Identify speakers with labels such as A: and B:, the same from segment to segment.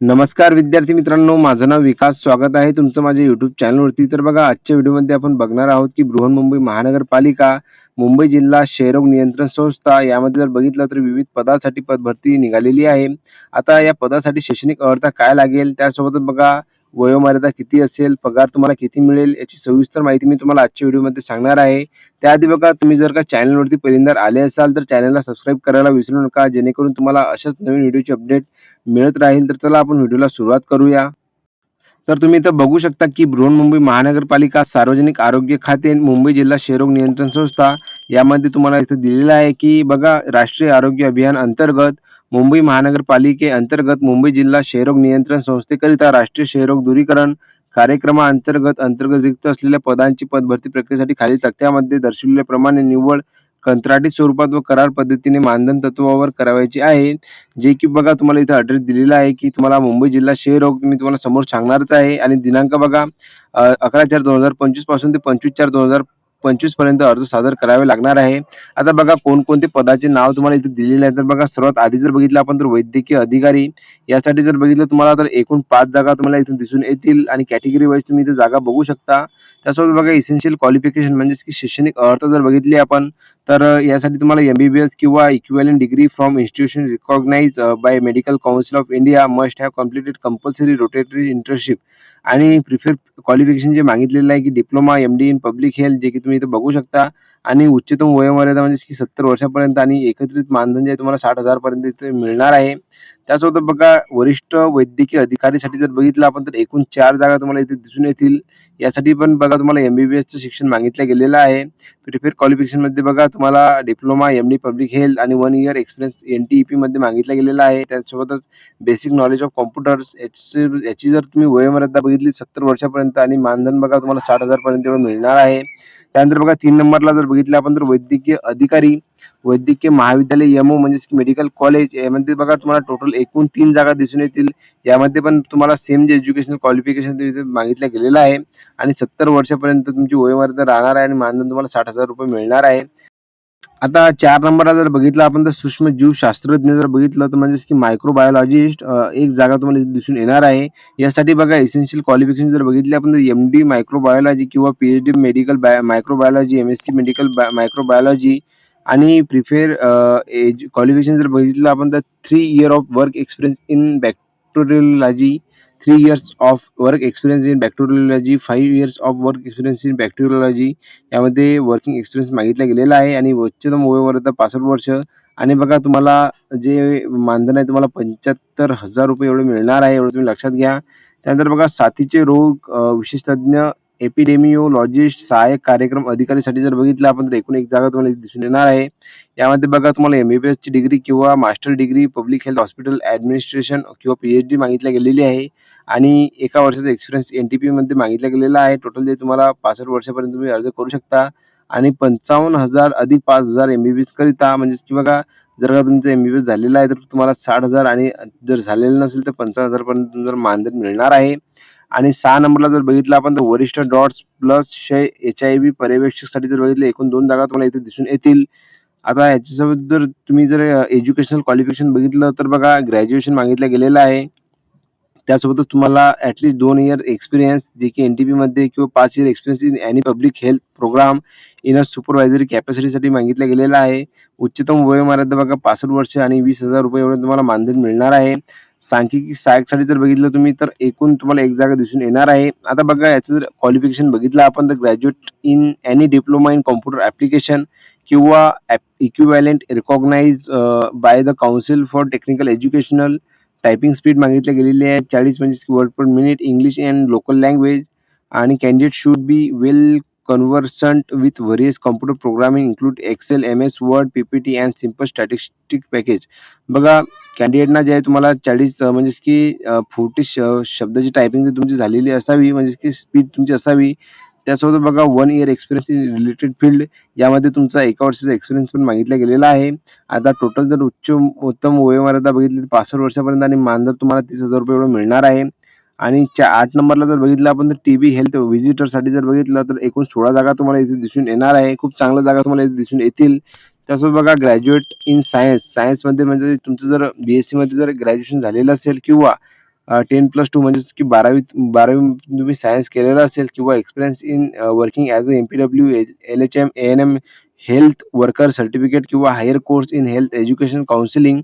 A: नमस्कार विद्यार्थी मित्रांनो माझं नाव विकास स्वागत आहे तुमचं माझ्या युट्यूब चॅनलवरती तर बघा आजच्या व्हिडिओमध्ये आपण बघणार आहोत की बृहन्मुंबई महानगरपालिका मुंबई जिल्हा क्षयरोग नियंत्रण संस्था यामध्ये जर बघितलं तर विविध पदासाठी पदभरती निघालेली आहे. आता या पदासाठी शैक्षणिक अर्हता काय लागेल? त्यासोबतच बघा वयोमर्यादा किती असेल पगार तुम्हाला किती मिळेल याची सविस्तर माहिती मी तुम्हाला आजच्या व्हिडिओमध्ये सांगणार आहे. त्याआधी बघा तुम्ही जर का चॅनलवरती पहिल्यांदा आले असाल तर चॅनलला सबस्क्राईब करायला विसरू नका जेणेकरून तुम्हाला अशाच नवीन व्हिडिओची अपडेट मिळत राहील. तर चला आपण व्हिडिओला सुरुवात करूया. तर तुम्ही इथं बघू शकता की बृहन्मुंबई महानगरपालिका सार्वजनिक आरोग्य खाते मुंबई जिल्हा क्षयरोग नियंत्रण संस्था यामध्ये तुम्हाला इथं दिलेलं आहे की बघा राष्ट्रीय आरोग्य अभियान अंतर्गत मुंबई महानगरपालिके अंतर्गत मुंबई जिल्हा क्षयरोग नियंत्रण संस्थेकरिता राष्ट्रीय क्षयरोग दूरीकरण कार्यक्रमाअंतर्गत अंतर्गत रिक्त असलेल्या पदांची पदभरती प्रक्रियेसाठी खालील तक्त्यामध्ये दर्शविल्याप्रमाणे निव्वळ कंत्राटी स्वरूपात व करार पद्धतीने मानधन तत्वावर करावायची आहे. जे की बघा तुम्हाला इथं अड्रेस दिलेला आहे की तुम्हाला मुंबई जिल्हा क्षयरोग मी तुम्हाला समोर सांगणारच आहे. आणि दिनांक बघा अकरा चार दोन हजार पंचवीसपासून ते पंचवीस चार दोन हजार पंचवीसपर्यंत अर्ज सादर करावे लागणार आहे. आता बघा कोणकोणते पदाचे नाव तुम्हाला इथे दिलेले आहे तर बघा सर्वात आधी जर बघितलं आपण तर वैद्यकीय अधिकारी. यासाठी जर बघितलं तुम्हाला तर एकूण पाच जागा तुम्हाला इथून दिसून येतील आणि कॅटेगरी वाईज तुम्ही इथे जागा बघू शकता. त्यासोबत बघा इसेन्शियल क्वालिफिकेशन म्हणजेच की शैक्षणिक अर्थ जर बघितली आपण तर यासाठी तुम्हाला एमबीबीएस किंवा equivalent degree from institution recognise by medical council of India must have completed compulsory rotatory internship आणि प्रिफर क्वालिफिकेशन जे मागितलेलं आहे की diploma M D in public health जे की तुम्ही इथं बघू शकता. आणि उच्चतम वयोमर्यादा म्हणजे की सत्तर वर्षापर्यंत आणि एकत्रित मानधन जे तुम्हाला साठ हजारपर्यंत इथे मिळणार आहे. त्यासोबत बघा वरिष्ठ वैद्यकीय अधिकारीसाठी जर बघितलं आपण तर एकूण चार जागा तुम्हाला इथे दिसून येतील. यासाठी पण बघा तुम्हाला एम बी बी एसचं शिक्षण मागितलं गेलेलं आहे. प्रिफेअर क्वालिफिकेशनमध्ये बघा तुम्हाला diploma M D public health आणि one year experience N T P मध्ये मागितलं गेलेलं आहे. त्यासोबतच बेसिक नॉलेज ऑफ कॉम्प्युटर्स याची याची जर तुम्ही वयोमर्यादा बघितली सत्तर वर्षापर्यंत आणि मानधन बघा तुम्हाला साठ हजारपर्यंत एवढं मिळणार आहे. त्यानंतर बघा तीन नंबरला जर बघितलं आपण तर वैद्यकीय अधिकारी वैद्यकीय महाविद्यालय एमओ म्हणजेच की मेडिकल कॉलेज यामध्ये बघा तुम्हाला टोटल एकूण तीन जागा दिसून येतील. यामध्ये पण तुम्हाला सेम जे एज्युकेशनल क्वालिफिकेशन मागितलं गेलेलं आहे. आणि सत्तर वर्षापर्यंत तुमची वयोमर्यादा राहणार आहे आणि मानधन तुम्हाला साठ हजार रुपये मिळणार आहे. आता चार नंबरला जर बघितलं आपण तर सूक्ष्म जीवशास्त्रज्ञ जर बघितलं तर म्हणजेच की मायक्रोबायोलॉजिस्ट एक जागा तुम्हाला दिसून येणार आहे. यासाठी बघा एसेन्शियल क्वालिफिकेशन जर बघितले आपण तर एम डी मायक्रोबायोलॉजी किंवा P H D medical by microbiology M S C medical microbiology आणि प्रिफेअर एज क्वालिफिकेशन जर बघितलं आपण तर three year of work experience in bacteriology three years of work experience in bacteriology, five years of work experience in bacteriology. यामध्ये working experience मागितला गेलेला आहे आणि उच्चतम वयोमर्यादा पासष्ट वर्ष. आणि बघा तुम्हाला जे मानधन आहे तुम्हाला पंच्याहत्तर हजार रुपये एवढे मिळणार आहे एवढं तुम्ही लक्षात घ्या. त्यानंतर बघा साथीचे रोग विशेषतज्ञ एपिडेमिओलॉजिस्ट सहाय्यक कार्यक्रम अधिकारीसाठी जर बघितलं आपण तर एकूण एक जागा तुम्हाला दिसून येणार आहे. यामध्ये बघा तुम्हाला एम बी एसची डिग्री किंवा master degree public health hospital administration किंवा पीएचडी मागितल्या गेलेली आहे. आणि एका वर्षाचा एक्सपिरियन्स एन टी पीमध्ये मागितला गेलेला आहे. टोटल जे तुम्हाला पासष्ट वर्षापर्यंत तुम्ही अर्ज करू शकता. आणि पंचावन्न हजार अधिक पाच हजार एम बी बी करिता म्हणजे की बघा जर का तुमचं एम बी बी एस झालेलं आहे तर तुम्हाला साठ हजार आणि जर झालेलं नसेल तर पंचावन्न हजारपर्यंत तुम्हाला मानधन मिळणार आहे. आणि सहा नंबरला जर बघितलं आपण तर वरिष्ठ डॉट्स प्लस क्षय एच आय व्ही पर्यवेक्षकसाठी जर बघितलं एकूण दोन जागा तुम्हाला इथे दिसून येतील. आता याच्यासोबत जर तुम्ही जर एज्युकेशनल क्वालिफिकेशन बघितलं तर बघा ग्रॅज्युएशन मागितलं गेलेलं आहे. त्यासोबतच तुम्हाला ॲटलिस्ट दोन इयर एक्सपिरियन्स जे की एन टी पीमध्ये किंवा पाच year experience in any public health programme in a supervisory कॅपॅसिटीसाठी मागितलं गेलेलं आहे. उच्चतम वयोमर्यादा बघा पासष्ट वर्ष आणि वीस हजार रुपये एवढं तुम्हाला मानधन मिळणार आहे. सांख्यिकी सहाय्यकसाठी जर बघितलं तुम्ही तर एकूण तुम्हाला एक जागा दिसून येणार आहे. आता बघा याचं जर क्वालिफिकेशन बघितलं आपण तर graduate in any diploma in computer application किंवा equivalent recognise by the council for technical educational typing speed मागितली गेलेली आहे. चाळीस पंचवीस word per minute English and local language आणि candidate should be well conversant with various computer programming include Excel M S Word PPT and simple statistic package बघा कॅन्डिडेटना जे आहे तुम्हाला चाळीस म्हणजेच की फोर्टी शब्दाची टायपिंग जर तुमची झालेली असावी म्हणजेच की स्पीड तुमची असावी त्यासोबत बघा one year experience in related field यामध्ये तुमचा एका वर्षाचा एक्सपिरियन्स पण मागितला गेलेला आहे. आता टोटल जर उच्च उत्तम वयोमर्यादा बघितली तर पासष्ट वर्षापर्यंत आणि मानधन तुम्हाला तीस हजार रुपये एवढं मिळणार आहे आणि च्या आठ नंबरला जर बघितलं आपण तर टीबी हेल्थ व्हिजिटरसाठी जर बघितलं तर एकूण सोळा जागा तुम्हाला इथे दिसून येणार आहे. खूप चांगल्या जागा तुम्हाला इथे दिसून येतील. त्यासोबत बघा ग्रॅज्युएट इन सायन्स सायन्समध्ये म्हणजे तुमचं जर बी एस सीमध्ये जर ग्रॅज्युएशन झालेलं असेल किंवा टेन प्लस टू म्हणजेच की बारावी बारावी तुम्ही सायन्स केलेलं असेल किंवा experience in working as a M P W L H M A N M health worker certificate किंवा higher course in health education counselling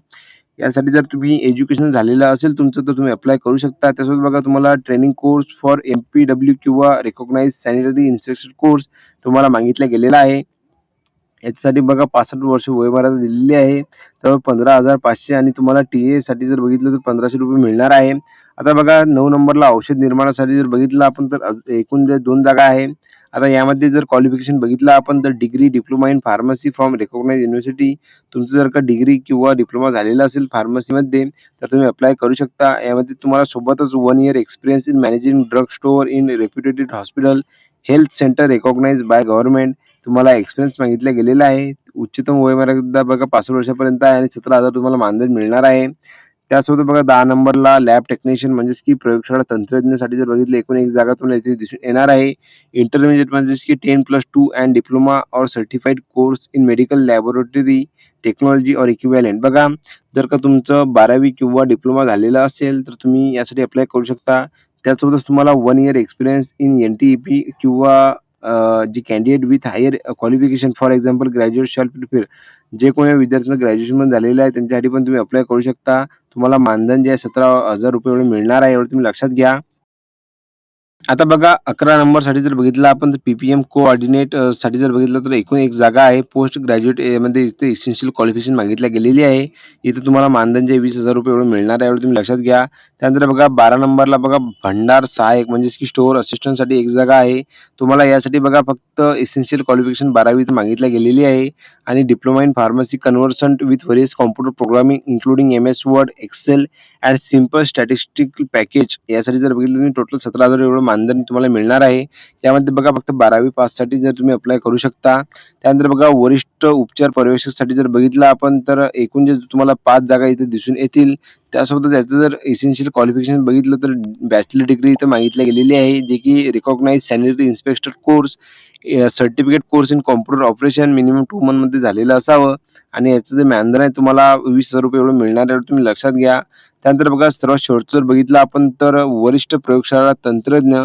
A: यासाठी जर तुम्ही एज्युकेशन झालेलं असेल तुमचं तर तुम्ही अप्लाय करू शकता. त्यासोबत बघा तुम्हाला training course for M P W किंवा रेकॉग्नाइज सॅनिटरी इन्स्ट्रक्शन कोर्स तुम्हाला मागितला गेलेला आहे. याच्यासाठी बघा पासष्ट वर्ष वयोमर्यादा दिलेली आहे. तर पंधरा हजार पाचशे आणि तुम्हाला टी एसाठी जर बघितलं तर पंधराशे रुपये मिळणार आहे. आता बघा नऊ नंबरला औषध निर्माणासाठी जर बघितलं आपण तर एकूण जे दोन जागा आहे आता यामध्ये जर क्वालिफिकेशन बघितलं आपण तर degree diploma in pharmacy from recognise university तुमचं जर का डिग्री किंवा डिप्लोमा झालेला असेल फार्मसीमध्ये तर तुम्ही अप्लाय करू शकता. यामध्ये तुम्हाला सोबतच one year experience in managing drug store in reputated hospital health centre recognise by government तुम्हाला एक्सपिरियन्स मागितला गेलेला आहे. उच्चतम वयमर्यादा बघा पासष्ट वर्षापर्यंत आहे आणि सतरा हजार तुम्हाला मानधन मिळणार आहे. त्यासोबत बघा दहा नंबरला लॅब टेक्निशियन म्हणजेच की प्रयोगशाळा तंत्रज्ञासाठी जर बघितलं एकूण एक जागा तुम्हाला इथे दिसून येणार आहे. इंटरमिजिएट म्हणजेच की ten plus two and diploma और certified course in medical laboratory technology और इक्विव्हॅलेंट बघा जर का तुमचं बारावी किंवा डिप्लोमा झालेला असेल तर तुम्ही यासाठी अप्लाय करू शकता. त्यासोबतच तुम्हाला one year experience in N T E P किंवा जी candidate with higher qualification for example graduate shall prepare जे कोणी विद्यार्थ्यांना ग्रॅज्युएशनमध्ये झालेलं आहे त्यांच्यासाठी पण तुम्ही अप्लाय करू शकता. तुम्हाला मानधन जे आहे सतरा हजार रुपये एवढे मिळणार आहे एवढं तुम्ही लक्षात घ्या. आता बघा अकरा नंबरसाठी जर बघितलं आपण तर पीपीएम कोऑर्डिनेटसाठी जर बघितलं तर एकूण एक जागा आहे. पोस्ट ग्रॅज्युएटमध्ये इथे इसेन्शियल क्वालिफिकेशन मागितल्या गेलेली आहे. इथे तुम्हाला मानधन जे वीस हजार रुपये एवढं मिळणार आहे एवढं तुम्ही लक्षात घ्या. त्यानंतर बघा बारा नंबरला बघा भंडार सहायक म्हणजेच की स्टोअर असिस्टंटसाठी एक जागा आहे. तुम्हाला यासाठी बघा फक्त इसेन्शियल क्वालिफिकेशन बारावी इथं मागितल्या गेलेली आहे. आणि diploma in pharmacy conversant with various computer programming including M S Word Excel and simple statistical package यासाठी जर बघितलं तुम्ही टोटल सतरा हजार एवढं मानधन तुम्हाला मिळणार आहे. यामध्ये बघा फक्त बारावी पाससाठी जर तुम्ही अप्लाय करू शकता. त्यानंतर बघा वरिष्ठ उपचार पर्यवेक्षकसाठी जर बघितलं आपण तर एकूण जे तुम्हाला पाच जागा इथे दिसून येतील त्यासोबतच याचं जर एसेन्शियल क्वालिफिकेशन बघितलं तर बॅचलर डिग्री इथं मागितली गेलेली आहे जे की recognise sanitary inspector course certificate course in computer operation minimum two मंथमध्ये झालेलं असावं. आणि याचं जे मॅनधन आहे तुम्हाला वीस हजार रुपये एवढं मिळणार आहे एवढं तुम्ही लक्षात घ्या. त्यानंतर बघा सर्वात शेवटचं जर बघितलं आपण तर वरिष्ठ प्रयोगशाळा तंत्रज्ञ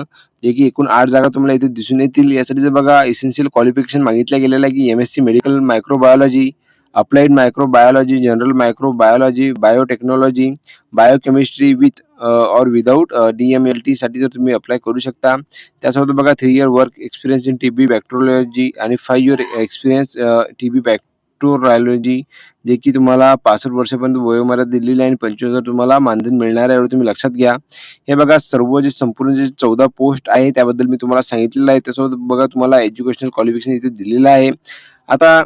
A: जे की एकूण आठ जागा तुम्हाला इथे दिसून येतील. यासाठी जर बघा एसेन्शियल क्वालिफिकेशन मागितलं गेलेलं आहे की M S C medical microbiology applied microbiology general microbiology biotechnology biochemistry with और विदाऊट डी एम एल टीसाठी जर तुम्ही अप्लाय करू शकता. त्यासोबत बघा three year work experience in T B bacteriology आणि five year experience T B bacteriology जे की तुम्हाला पासष्ट वर्षापर्यंत वयोमर्यादा दिलेली आहे आणि पंचवीस हजार तुम्हाला मानधन मिळणार आहे एवढं तुम्ही लक्षात घ्या. हे बघा सर्व जे संपूर्ण जे चौदा पोस्ट आहे त्याबद्दल मी तुम्हाला सांगितलेलं आहे. त्यासोबत बघा तुम्हाला एज्युकेशनल क्वालिफिकेशन इथे दिलेलं आहे. आता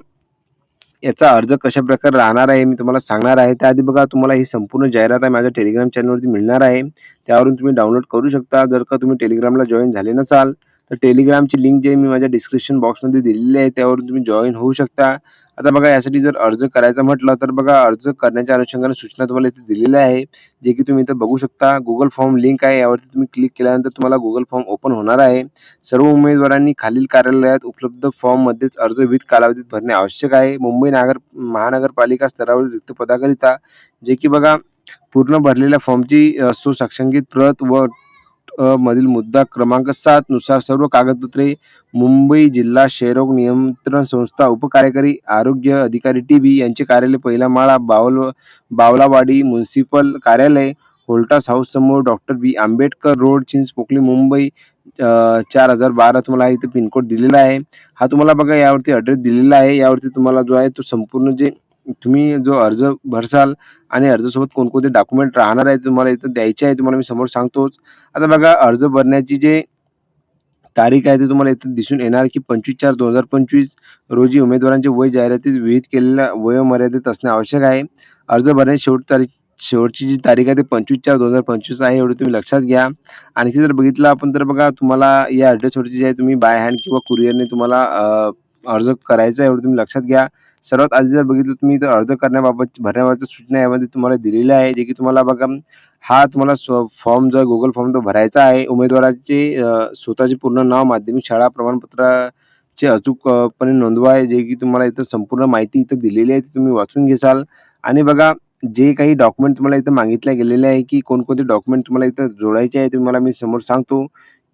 A: याचा अर्ज कशा प्रकारे राहणार आहे मी तुम्हाला सांगणार आहे. त्याआधी बघा तुम्हाला ही संपूर्ण जाहिरात आहे माझ्या टेलिग्राम चॅनलवरती मिळणार आहे. त्यावरून तुम्ही डाउनलोड करू शकता. जर का तुम्ही टेलिग्रामला जॉईन झाले नसाल तर टेलिग्रामची लिंक जे मी माझ्या डिस्क्रिप्शन बॉक्समध्ये दिलेली आहे त्यावरून तुम्ही जॉईन होऊ शकता. आता बघा यासाठी जर अर्ज करायचा म्हटलं तर बघा अर्ज करण्याच्या अनुषंगाने सूचना तुम्हाला इथे दिलेल्या आहे जे की तुम्ही इथं बघू शकता. गुगल फॉर्म लिंक आहे यावरती तुम्ही क्लिक केल्यानंतर तुम्हाला गुगल फॉर्म ओपन होणार आहे. सर्व उमेदवारांनी खालील कार्यालयात उपलब्ध फॉर्ममध्येच अर्ज विविध कालावधीत भरणे आवश्यक आहे. मुंबई नागर महानगरपालिका स्तरावरील रिक्त पदाकरिता जे की बघा पूर्ण भरलेल्या फॉर्मची अ, प्रत व अ, मधील मुद्दा क्रमांक सात नुसार सर्व कागदपत्रे मुंबई जिल्हा क्षयरोग नियंत्रण संस्था उपकार्यकारी आरोग्य अधिकारी टी बी यांचे कार्यालय पहिला माळा बावल बावलावाडी म्युन्सिपल कार्यालय होल्टास हाऊस समोर doctor B. Ambedkar road Chinchpokli Mumbai चार हजार बारा तुम्हाला इथे पिनकोड दिलेला आहे. हा तुम्हाला बघा यावरती ॲड्रेस दिलेला आहे. यावरती तुम्हाला जो आहे तो संपूर्ण जे तुम्ही जो अर्ज भरसाल आणि अर्जासोबत कोणकोणते डॉक्युमेंट राहणार आहे तुम्हाला इथं द्यायचे आहे तुम्हाला मी समोर सांगतोच. आता बघा अर्ज भरण्याची जे तारीख आहे ते तुम्हाला इथं दिसून येणार की पंचवीस चार दोन हजार पंचवीस रोजी उमेदवारांचे वय जाहिरातीत विहित केलेल्या वयोमर्यादेत असणे आवश्यक आहे. अर्ज भरण्याची शेवट तारीख शेवटची जी तारीख आहे ते पंचवीस चार दोन हजार पंचवीस आहे एवढं तुम्ही लक्षात घ्या. आणखी जर बघितलं आपण तर बघा तुम्हाला या ॲड्रेसवरती जे आहे तुम्ही बाय हँड किंवा कुरिअरने तुम्हाला अर्ज करायचा आहे एवढं तुम्ही लक्षात घ्या. सर्वात आधी जर बघितलं तुम्ही तर अर्ज करण्याबाबत भरण्याबाबत सूचना यामध्ये तुम्हाला दिलेल्या आहे जे की तुम्हाला बघा हा तुम्हाला स्व फॉर्म जो गुगल फॉर्म तो भरायचा आहे उमेदवाराचे स्वतःचे पूर्ण नाव माध्यमिक शाळा प्रमाणपत्राचे अचूकपणे नोंदवा आहे जे की तुम्हाला इथं संपूर्ण माहिती इथं दिलेली आहे ती तुम्ही वाचून घेसाल आणि बघा जे काही डॉक्युमेंट तुम्हाला इथं मागितले गेलेले आहे, की कोणकोणते डॉक्युमेंट तुम्हाला इथं जोडायचे आहे, तुम्हाला मी समोर सांगतो.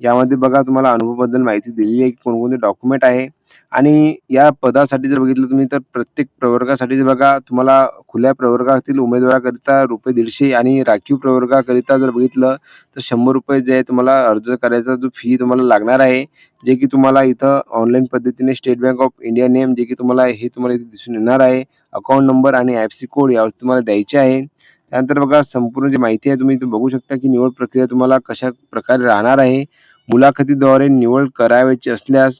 A: यामध्ये बघा तुम्हाला अनुभवाबद्दल माहिती दिलेली आहे, की कोणकोणते डॉक्युमेंट आहे आणि या पदासाठी जर बघितलं तुम्ही तर प्रत्येक प्रवर्गासाठी जर बघा तुम्हाला खुल्या प्रवर्गातील उमेदवाराकरिता रुपये दीडशे आणि राखीव प्रवर्गाकरिता जर बघितलं तर ₹100 जे आहे तुम्हाला अर्ज करायचा जो फी तुम्हाला लागणार आहे. जे की तुम्हाला इथं ऑनलाईन पद्धतीने State Bank of India name जे की तुम्हाला हे तुम्हाला इथे दिसून येणार आहे. अकाउंट नंबर आणि आय-एफ-सी कोड यावर तुम्हाला द्यायचे आहे. त्यानंतर बघा संपूर्ण जी माहिती आहे तुम्ही इथे बघू शकता, की निवड प्रक्रिया तुम्हाला कशा प्रकारे राहणार आहे. मुलाखतीद्वारे निवड करावयाची असल्यास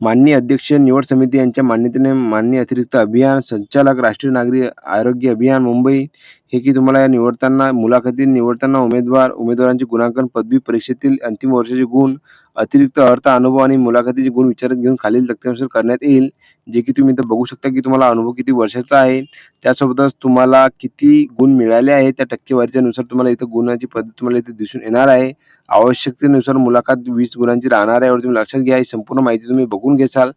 A: माननीय अध्यक्ष निवड समिती यांच्या मान्यतेने माननीय अतिरिक्त अभियान संचालक राष्ट्रीय नागरिक आरोग्य अभियान मुंबई हे की तुम्हाला या निवडताना मुलाखती निवडताना उमेदवार उमेदवारांचे गुणांकन पदवी परीक्षेतील अंतिम वर्षाचे गुण अतिरिक्त अर्थ अनुभव आणि मुलाखतीचे गुण विचारात घेऊन खालील तक्त्यानुसार करण्यात येईल जे की तुम्ही इथं बघू शकता की तुम्हाला अनुभव किती वर्षाचा आहे. त्यासोबतच तुम्हाला किती गुण मिळाले आहे त्या टक्केवारीच्या नुसार तुम्हाला इथं गुणाची पद्धत तुम्हाला इथे दिसून येणार आहे. आवश्यकतेनुसार मुलाखत वीस गुणांची राहणार आहे तुम्ही लक्षात घ्या. ही संपूर्ण माहिती तुम्ही बघून घेसाल.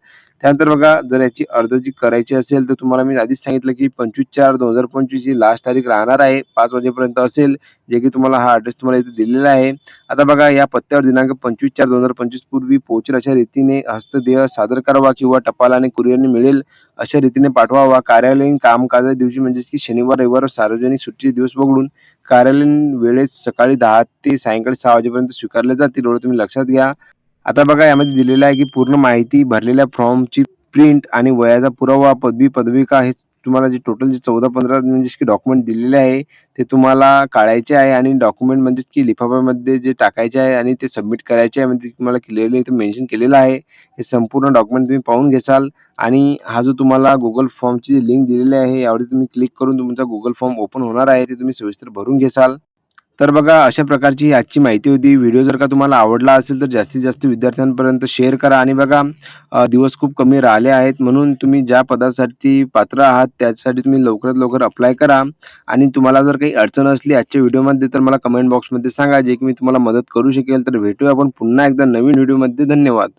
A: त्यानंतर बघा जर याची अर्ज जी करायची असेल तर तुम्हाला मी आधीच सांगितलं की 25/4/2025 ही लास्ट तारीख राहणार आहे. पाच वाजेपर्यंत असेल जे की तुम्हाला हा ॲड्रेस तुम्हाला इथे दिलेला आहे. आता बघा या पत्त्यावर दिनांक 25/4/2025 पूर्वी पोहोचेल अशा रीतीने हस्तदेह सादर करावा किंवा टपालाने कुरिअरने मिळेल अशा रीतीने पाठवावा. कार्यालयीन कामकाजाच्या दिवशी म्हणजेच की शनिवार रविवार सार्वजनिक सुट्टीचे दिवस वगळून कार्यालयीन वेळेत सकाळी दहा ते सायंकाळी सहा वाजेपर्यंत स्वीकारले जातील. एवढं तुम्ही लक्षात घ्या. आता बघा यामध्ये दिलेलं आहे की पूर्ण माहिती भरलेल्या फॉर्मची प्रिंट आणि वयाचा पुरावा पदवी पदविका हे तुम्हाला जे टोटल जे 14-15 म्हणजे की डॉक्युमेंट दिलेले आहे ते तुम्हाला काढायचे आहे आणि डॉक्युमेंट म्हणजेच की लिफाफ्यामध्ये जे टाकायचे आहे आणि ते सबमिट करायचे आहे म्हणजे तुम्हाला क्लिअरली इथं मेन्शन केलेलं आहे. हे संपूर्ण डॉक्युमेंट तुम्ही पाहून घेसाल आणि हा जो तुम्हाला गुगल फॉर्मची लिंक दिलेली आहे यावर तुम्ही क्लिक करून तुमचा गुगल फॉर्म ओपन होणार आहे ते तुम्ही सविस्तर भरून घेसाल. तर बघा अशा प्रकारची ही आजची माहिती होती. व्हिडिओ जर का तुम्हाला आवडला असेल तर जास्तीत जास्त विद्यार्थ्यांपर्यंत शेअर करा आणि बघा दिवस खूप कमी राहिले आहेत. म्हणून तुम्ही ज्या पदासाठी पात्र आहात त्यासाठी तुम्ही लवकरात लवकर अप्लाय करा. आणि तुम्हाला जर काही अडचण असली आजच्या व्हिडिओमध्ये तर मला कमेंट बॉक्समध्ये सांगा. जे की मी तुम्हाला मदत करू शकेल तर भेटूया आपण पुन्हा एकदा नवीन व्हिडिओमध्ये. धन्यवाद.